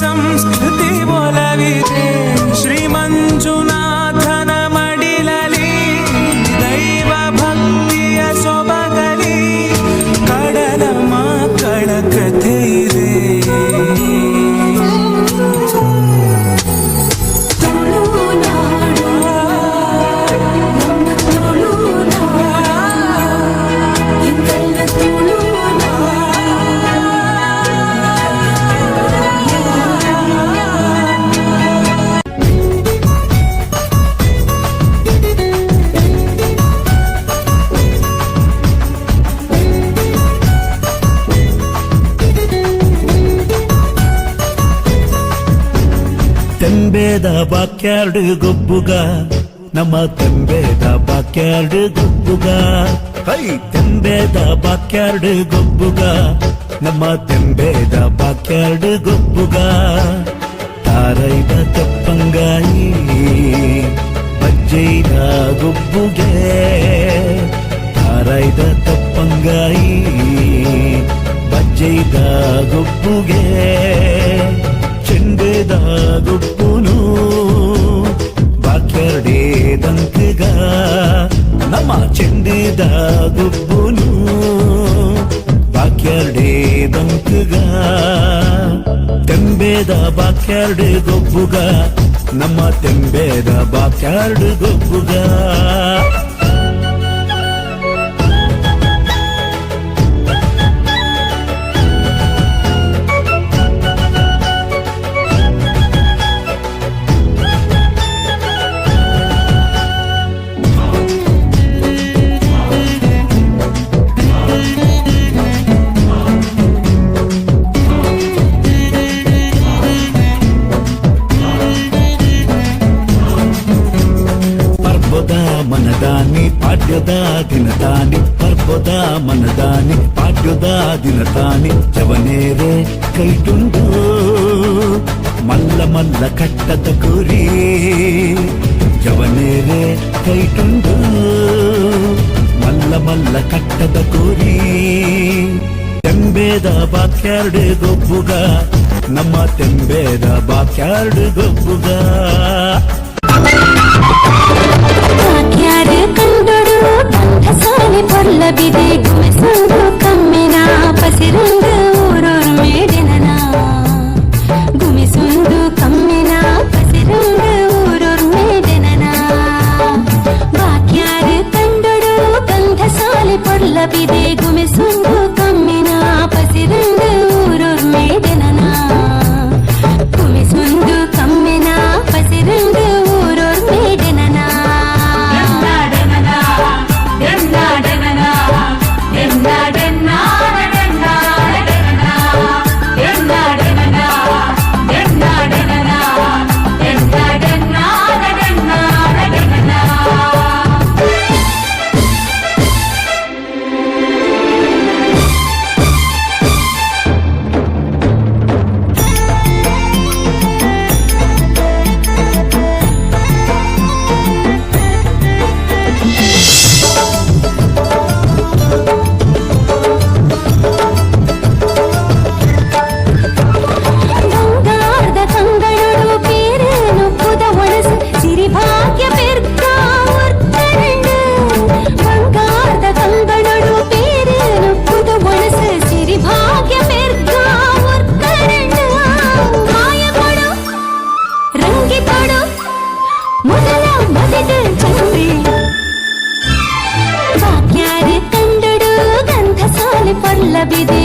संस्कृति बोलविते ತೆಂಬೇದ ಬಾಕ್ಯಾರ್ಡ್ ಗೊಬ್ಬುಗ ನಮ್ಮ ತೆಂಬೇದ backyard ಗೊಬ್ಬುಗ high ತೆಂಬೇದ backyard ಗೊಬ್ಬುಗ ನಮ್ಮ ತೆಂಬೇದ ಬಾಕ್ಯಾರ್ಡ್ ಗೊಬ್ಬುಗ ತಾರೈದ ತೆಪ್ಪಂಗಾಯಿ ಬಜ್ಜೈದ ಗೊಬ್ಬುಗೆ ತಾರೈದ ತೆಪ್ಪಂಗಾಯಿ ಬಜ್ಜೈದ ಗೊಬ್ಬುಗೆ ನಮ್ಮ ಚೆಂಡೆದ ಗುಬ್ಬುನು ಬಾಕ್ಯರ್ಡೆ ಬಂಕುಗ. ತೆಂಬೇದ ಬಾಕ್ಯಾರ್ಡ್ ಗೊಬ್ಬುಗ ನಮ್ಮ ತೆಂಬೇದ ಬಾಕ್ಯಾರ್ಡ್ ಗೊಬ್ಬುಗ. ಮನದಾನಿ ಪಾಡ್ಯದ ದಿನದಾನಿ ಪರ್ಬದ ಮನದಾನಿ ಪಾಡ್ಯದ ದಿನದಾನಿ ಜವನೇರೆ ಕೈಟುಂಡು ಮಲ್ಲ ಮಲ್ಲ ಕಟ್ಟದ ಕುರಿ ಜವನೇರೆ ಕೈಟುಂಡು ಮಲ್ಲ ಮಲ್ಲ ಕಟ್ಟದ ಕುರಿ ತೆಂಬೇದ ಬಾಕ್ಯಾರ್ಡ್ ಗೊಬ್ಬುಗ ನಮ್ಮ ತೆಂಬೇದ ಬಾಕ್ಯಾರ್ಡ್ ಗೊಬ್ಬುಗ ಕಂಠಸಾಲಿ ಪೊಲ್ಲಬಿದೆ ಗುಮಸಂದು ಕಮ್ಮಿನ ಪಸಿರುಂದು ಊರೂರು ಮೇಡಿನನ ಗುಮಿಸುಂದು ಕಮ್ಮಿನ ಪಸಿರುಂದು ಊರೂರು ಮೇಡಿನನ ಬಾಕ್ಯಾರ ಕಂಡೊಡು ಕಂಠಸಾಲಿ ಪೊಲ್ಲಬಿದೆ ಗುಮಿಸುಂದು பல்லவிது